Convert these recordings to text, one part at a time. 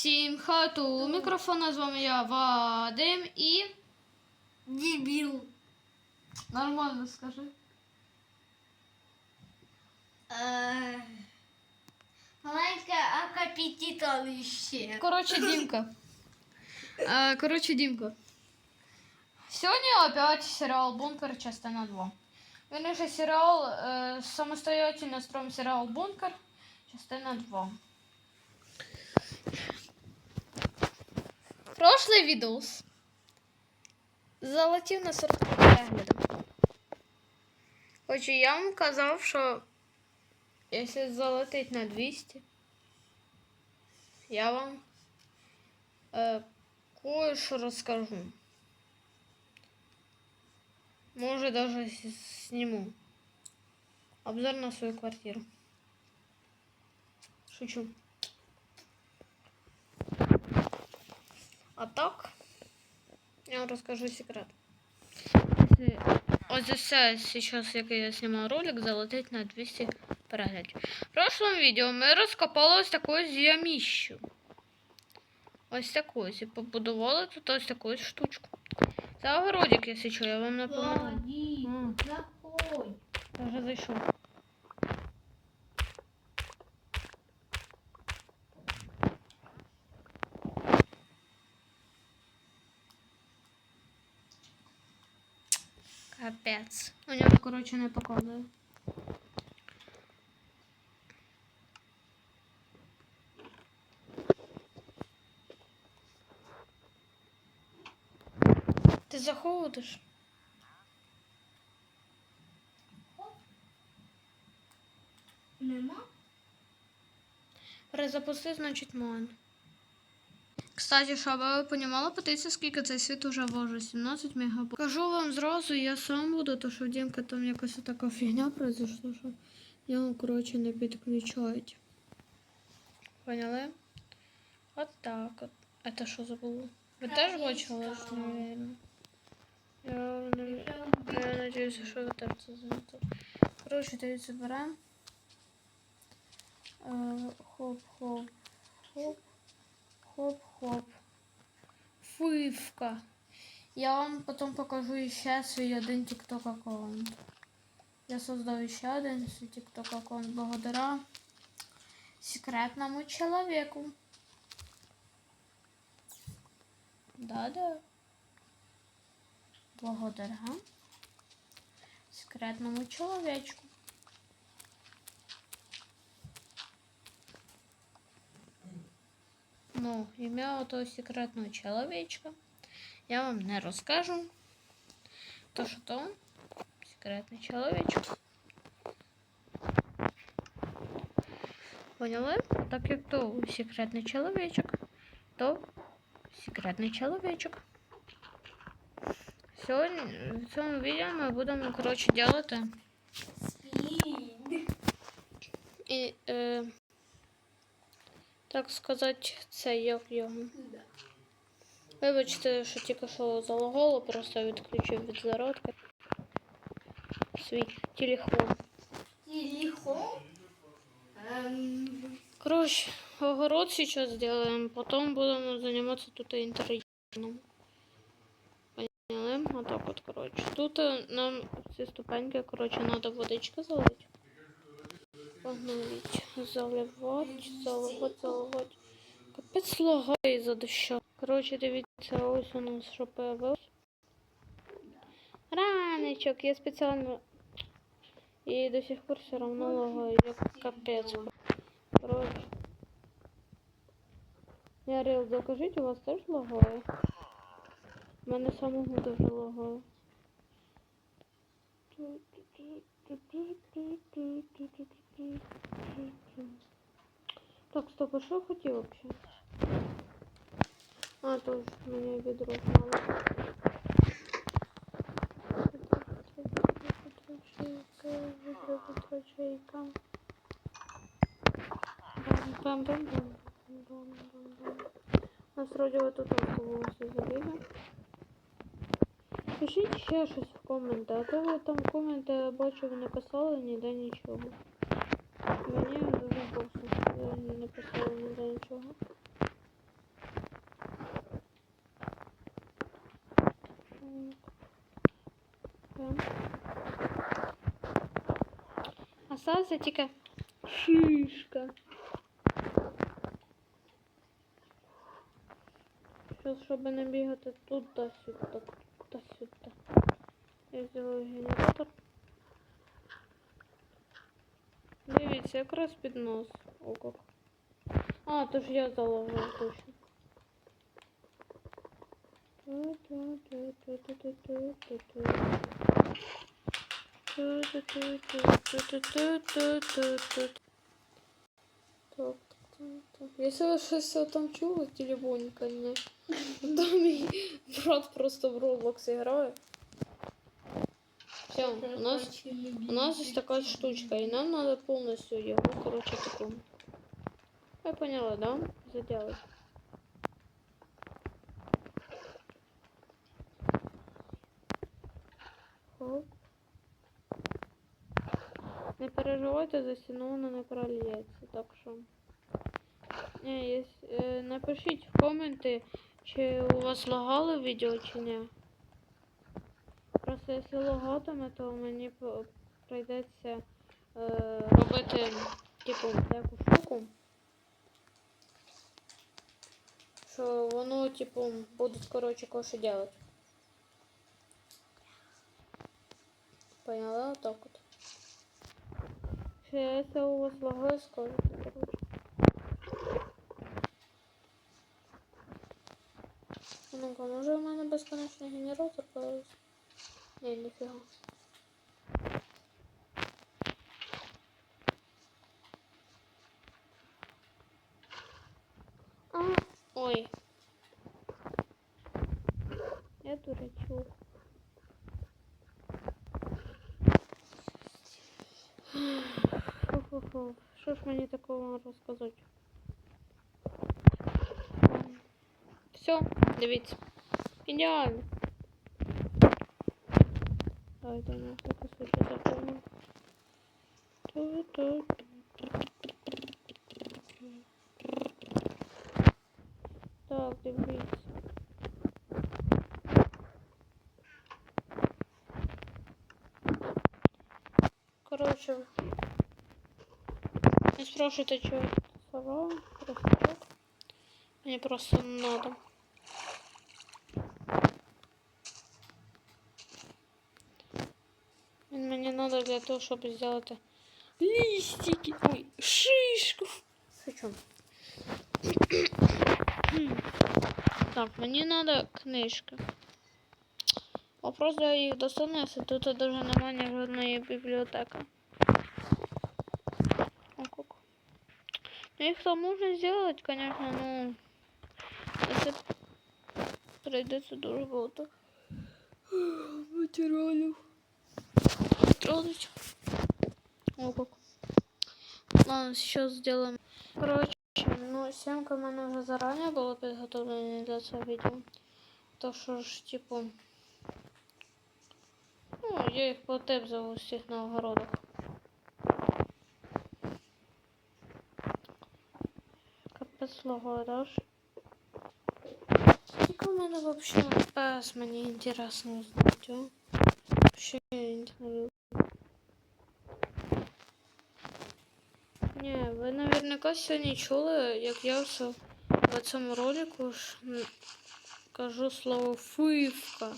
Всім хату. Мікрофона з вами я Вадим і. Дебіл. Нормально скажи. Е, Маленьке акапітітовище. Коротше, Дімка. Е, Коротше, Дімка. Сьогодні опять серіал Бункер, частина 2. Верніше, серіал е, самостоятельно строим серіал Бункер, частина 2. Прошлий відос залетів на 40 переглядів. Хоч і я вам казав, що якщо залетить на 200, я вам е, кое-що розкажу. Може, даже с- сниму обзор на свою квартиру. Шучу. А так, я вам расскажу секрет. Если вот здесь сейчас, як я снимал ролик, залетить на 200 переглядів. В прошлом відео ми розкопали ось таку яміщу. Ось таку ось і побудували тут ось таку штучку. Це огородик, якщо що, я вам напоминаю. Владі, заходь. Я вже зайшов. Капець. У нього, коротше, не показує. Ти заходиш? Нема? Перезапусти, значить, мон. Кстати, щоб ви понімали, подивіться, скільки цей світ уже важить. 17 мегабайт. Кажу вам зразу, я сам буду, то що в Дімка там якась така фігня произошла, що його, коротше, не підключають. Поняли? От так от. Это що забуло? Ви теж бачили, що навірно? Я, я надіюся, що ви теж це знаєте. Коротше, дивіться, беремо. Е, Хоп-хоп. Хоп. Хоп-хоп. Фивка. Я вам потом покажу еще свой один TikTok аккаунт. Я создал еще один свой TikTok аккаунт благодаря секретному человеку. Да-да. Благодаря секретному человечку. Ну, ім'я того секретного чоловічка я вам не розкажу. То що то секретний чоловічок. Поняли? Так як то секретний чоловічок, то секретний чоловічок. Сьогодні в цьому відео ми будемо, коротше, делати Спід. і, е, так сказати, це як його. Вибачте, що тільки що залагало, просто відключив від зародки свій телефон. Телефон. Ем, Короче, огород сейчас сделаем, потом будем заниматься тут интерьером. Поняли? Вот так вот, короче. Тут э, нам все ступеньки, короче, надо водички залить. Погнать. Заливать, заливать, заливать. Капець лагає за дощу. Короче, дивіться, ось у нас що появилось. Ранечок, я спеціально. І до сих пор все равно лагає, як капець. Короче. Я докажіть, у вас теж лагає? У мене самого дуже лагає. Так, стоп, а що я хотів вообще? А, тоже мені відро мало. У нас вроде вот тут оставалося забіги. Пишіть ще щось в коменти, а то ви там коменти я бачу, ви не писали ніде нічого. такого вже нічого. Осталася тільки шишка. Що, щоб не бігати тут та сюди, та сюди. Я взяла генератор. Дивіться, якраз під нос. О, как. А, то ж я заложила точно. Так. Если ви щось там чули, телефоника не. Там мій брат просто в Roblox грає. Все, у нас у нас есть такая штучка, и нам надо полностью его, короче, такую. Я поняла, да? Заделать. Хоп. Не переживайте, за стіну воно не прольється, так що. Не, е, напишіть в коменти, чи у вас лагало відео, чи ні. Просто якщо лагатиме, то мені прийдеться е, робити типу таку штуку. Що воно, типу, буде, коротше, коше делать. Поняла? Так от. Ще якщо у вас лагає, скажете, коротше. Ну-ка, може у мене безконечний генератор появився? Ні, ніфіга. Що ж мені такого розказати? Все, дивіться. Ідеально. Давайте на всякий случай запомним. Ту-ту-ту. Так, дивіться. Короче, не спрашивайте, что это сова, росточок. Мне просто надо. Він мені надо для того, щоб зробити листики. Ой, шишку. Хочу. так, мені надо книжки. Вопрос, де я їх достану, якщо тут даже немає ні жодної бібліотеки. Их там можно сделать, конечно, но если придется дуже багато материалів. Трогать. О, как. Ладно, сейчас сделаем. Короче, ну, семка в мене вже заранее було підготовлена для цього відео. То що ж, типу. Ну, я їх потепзав у всіх на огородах. Капець лагодаш. Скільки у мене вообще FPS, мені інтересно узнати, а? Вообще я не ви наверняка сьогодні чули, як я все в цьому ролику ж кажу слово фивка.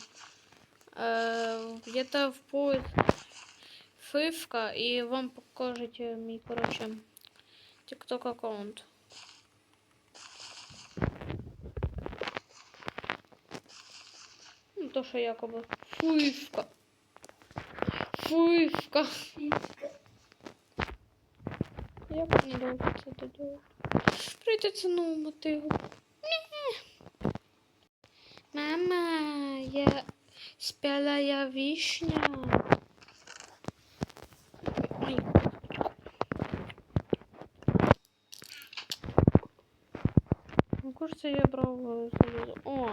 Е, где-то в поиск фивка і вам покажуть е, мій, короче, TikTok аккаунт. То, що якоби фивка. Фивка. Як мені довго це додати? Прийдеться нову мотиву. Мама, я спяла вишня. Ой. Ну, кажется, я брал э. О!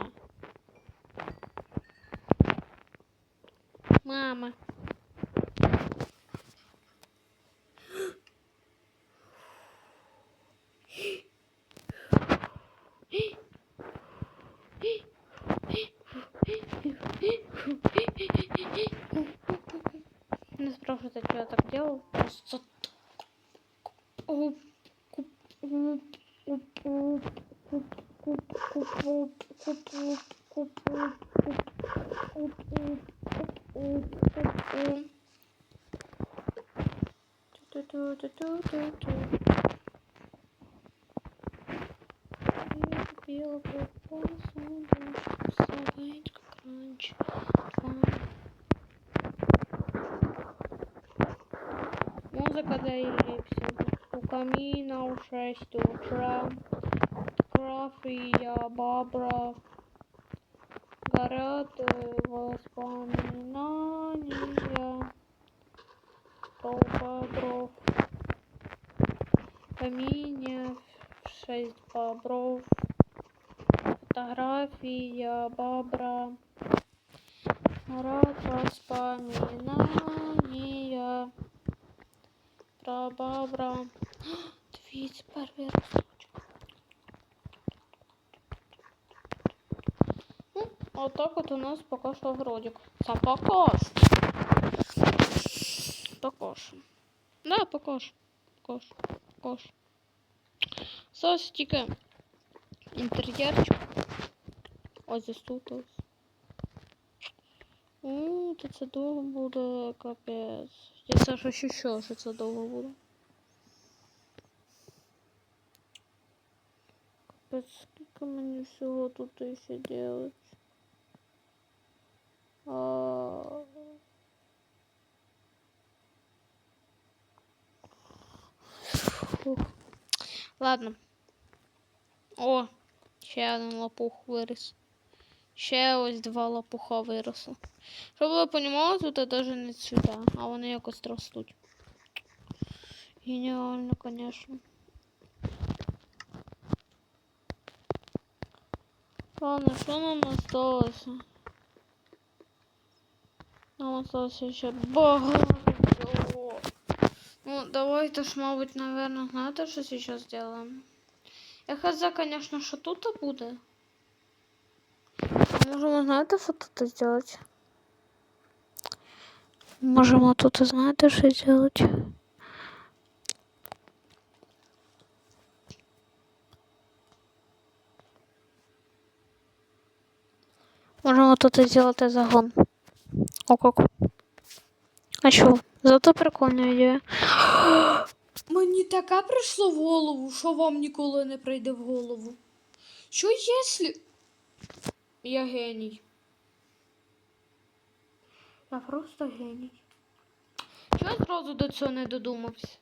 Yok yok. Надеемся. У камина у 6 утра. Кровь и бабра. Горят е, воспоминания. Толпа дров. В камине в 6 бобров. Фотография бобра. Рад воспоминания. про бобра. Дивіться, перший росточок. Ну, отак от у нас поки що гродик. Це поки що. Поки що. Да, поки що. Поки що. Поки що. Зараз тільки інтер'єрчик. Ось ось тут ось. У, то це довго буде, капець. Я Саша ощущаю, що це довго буде. Капець, скільки мені всього тут ще делать? А... Фух. Ладно. О, ще один лопух виріс. Ще ось два лопуха виросли. Щоб ви розуміли, тут навіть не цвіте, а вони якось ростуть. Геніально, звісно. Ладно, що нам осталося? Нам осталося ще багато. Ну, давайте ж, мабуть, наверное, знаєте, що сейчас сделаем? Я хз, конечно, що тут буде. Можемо, знаєте, що тут зробити? Можемо тут, знаєте, що зробити? Можемо тут зробити загон. О, как. А що? Зато прикольна ідея. Мені таке прийшло в голову, що вам ніколи не прийде в голову. Що якщо... Я геній. Я просто геній. Чого я зразу до цього не додумався?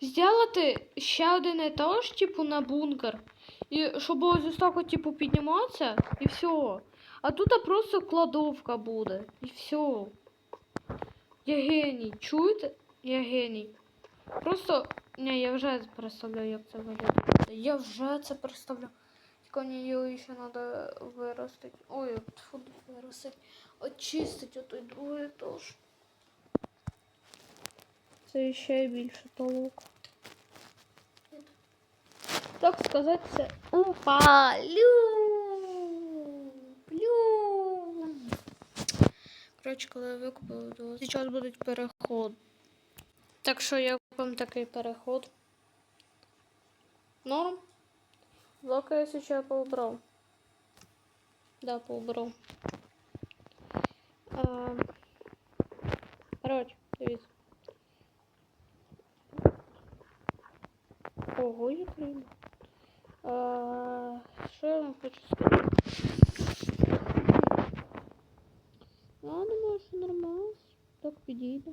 Зробити ще один етаж, типу, на бункер. І щоб ось так от, типу, підніматися, і все. А тут просто кладовка буде. І все. Я геній. Чуєте? Я геній. Просто. Не, я вже представляю, як це виглядає. Я вже це представляю. Конечно, еще надо вырастить. Ой, тьфу, вырастить. Очистить отой другой этаж. Це ще більше толок. Так сказать, це опа, лю, лю. Коротше, коли я викупила, то зараз будуть переход. Так що я вам такий переход? Норм? Блоки я сейчас поубрал. Да, поубрал. А... Короче, дивіться. Ого, як рибу. А... Що я вам хочу сказати? Я думаю, що нормально. Так підійде.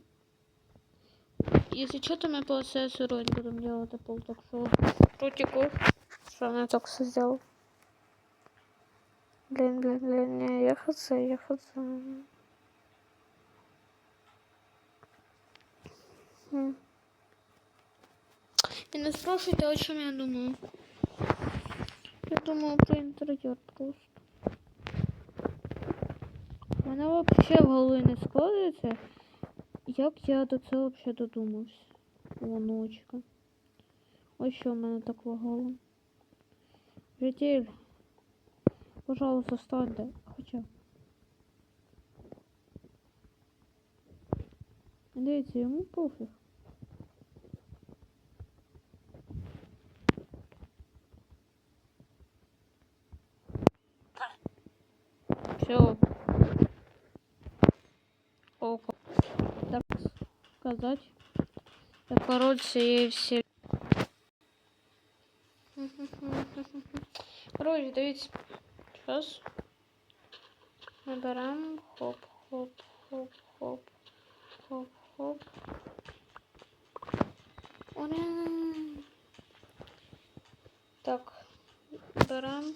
Если что, то мы по СССР будем делать пол, так что крутиков. Что она так все сделал? Блин, блин, блин, не, я я хз. Хм. И не спрашивайте, о чем я думаю. Я думаю про интерьер просто. Вона вообще в голові не складається. Як я до цього взагалі додумався? Воночка. Ось що в мене так лагало. Житель, пожалуйста, встаньте. Хоча. Дивіться, ему пофіг. Все. Око. Так сказать. Так, короче, все Коротше, дивіться. Зараз. Ми хоп-хоп-хоп-хоп. Хоп-хоп. Ура! Так, беремо.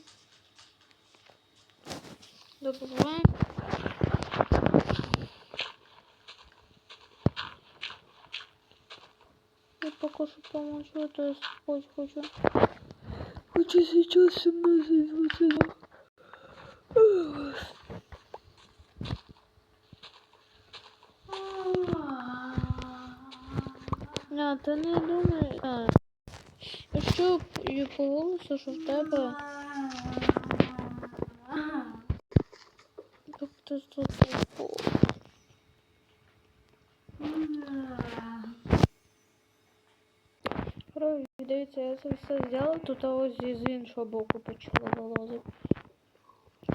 Добуваємо. Я пока что помочь, вот это спать хочу. Хочу сейчас 17 22. А, ти не думай. А. Що і по голосу, що в тебе. Тобто тут. Короче, дивіться, я це все зробив, тут ось з іншого боку почало вилазити.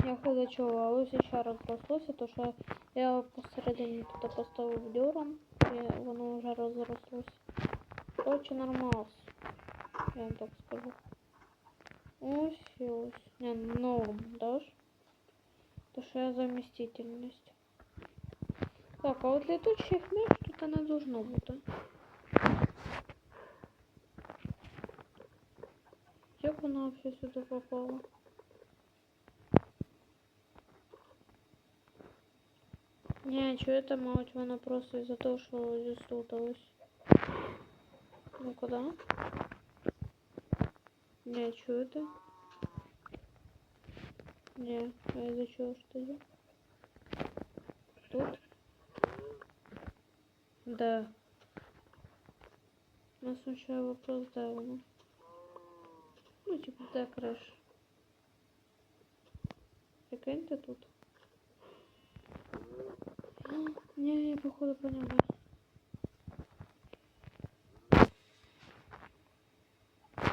Я хоч а ось ще раз рослося, то що я посередині тут поставив дюром, і воно вже розрослося. Короче, нормас. Я вам так скажу. Ось і ось. Не, норм, да? ж? То що я замістительність. Так, а от летучих миш тут не должно бути. Она вообще сюда попала? Не, а что это мать, она просто из-за того, что здесь стуталась. Ну куда? Не, а что это? Не, а из-за чего что ли? Тут? Да. У нас сначала вопрос давно. Ну, типа, де криш? Прикиньте тут. Не, я походу поняла.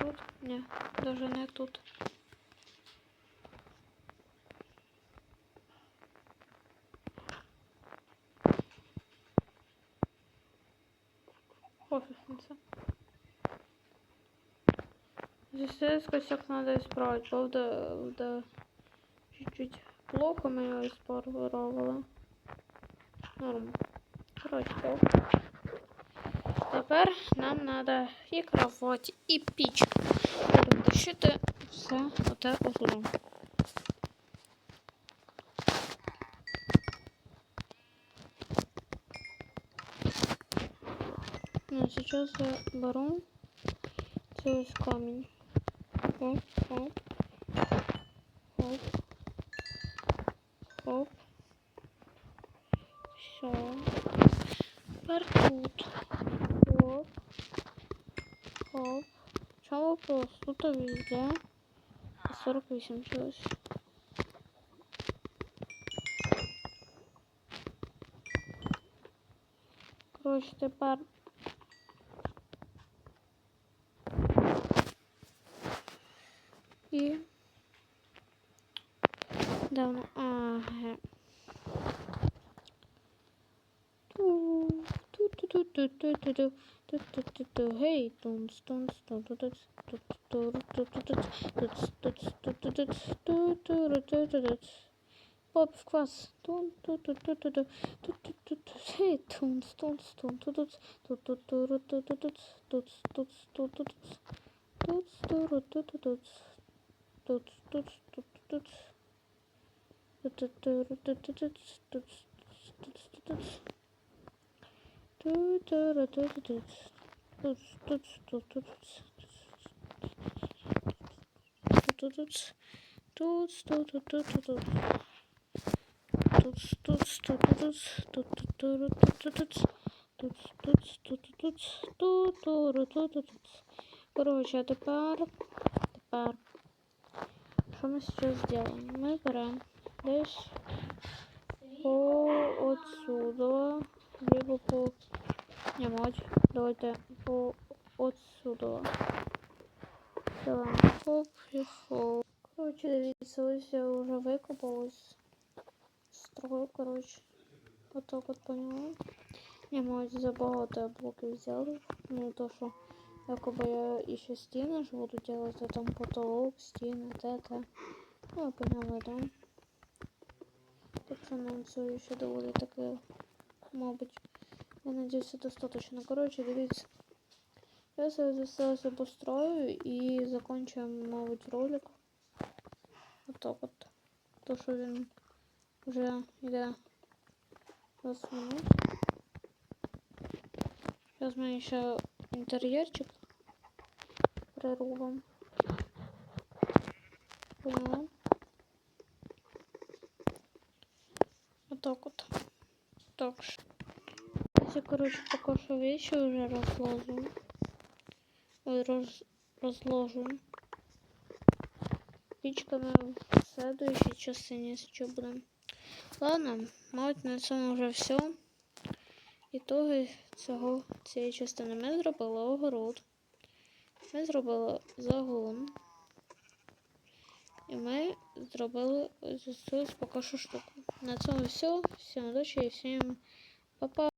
Тут? Не, даже не тут. Пофиг на це. Здесь косяк надо исправить. Правда, да, чуть-чуть плохо мы его исправили. Норм. Короче, так. Тепер нам треба і кровать, і піч. Будемо тащити все оте углом. Ну, сейчас я беру цей ось камінь. Hop hop. Hop. Hop. Все. Паркут. Оп. Оп. В чем вопрос? Тут-то везде. 48 чего-то. Короче, ты пар... Devam. Hey, dons dons Bob of Quas. Hey, dons dons dons Короче, а тепер, тепер, що ми зараз зробимо? Ми беремо десь по отсюда, либо по, не мать, давайте по отсюда. Давай, хоп і хоп. Короче, дивіться, ось я вже викопалась. построю, короче. Вот так вот поняла. Не, мабуть, забагато я блоків взяли. Ну, то, що якоби я ще стіни ж буду делать, а там потолок, стіни, те, те. Ну, я поняла, да. Так що нам цього ще доволі таке, мабуть, я надіюся, достаточно. Коротше, дивіться. Я зараз все построю і закончуємо, мабуть, ролик. Отак от. То, що він вже йде 20 минут. Зараз ми ще інтер'єрчик приробимо. Поняла? Отак от. Так. ж. Я, короче, поки що вещи вже розложу. Ой, роз, розложу. Пічками в следующей частині що будемо. Ладно, мабуть, на цьому вже все. Ітоги цього цієї частини. Ми зробили огород. Ми зробили загон. І ми зробили ось цю поки що штуку. На цьому все. Всім удачі і всім па-па.